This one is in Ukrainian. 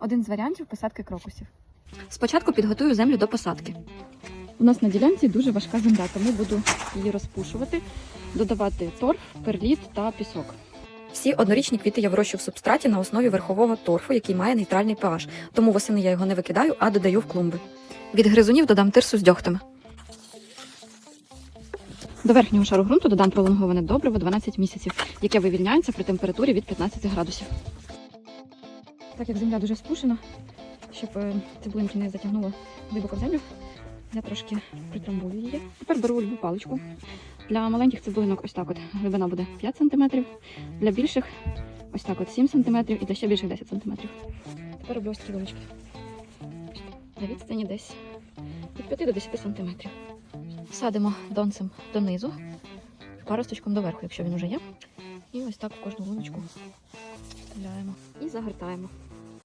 Один з варіантів посадки крокусів. Спочатку підготую землю до посадки. У нас на ділянці дуже важка земля, тому буду її розпушувати, додавати торф, перліт та пісок. Всі однорічні квіти я вирощую в субстраті на основі верхового торфу, який має нейтральний pH, тому восени я його не викидаю, а додаю в клумби. Від гризунів додам тирсу з дьогтями. До верхнього шару ґрунту додам пролонговане добриво 12 місяців, яке вивільняється при температурі від 15 градусів. Так як земля дуже спушена, щоб е, цибулинки не затягнуло глибоко землю, я трошки притрамбую її. Тепер беру любу паличку. Для маленьких цибулинок ось так от глибина буде 5 см, для більших ось так от 7 см і для ще більших 10 см. Тепер роблю ось такі луночки. На відстані десь від 5 до 10 см. Садимо донцем донизу, паросточком доверху, якщо він уже є. І ось так в кожну луночку вставляємо і загортаємо.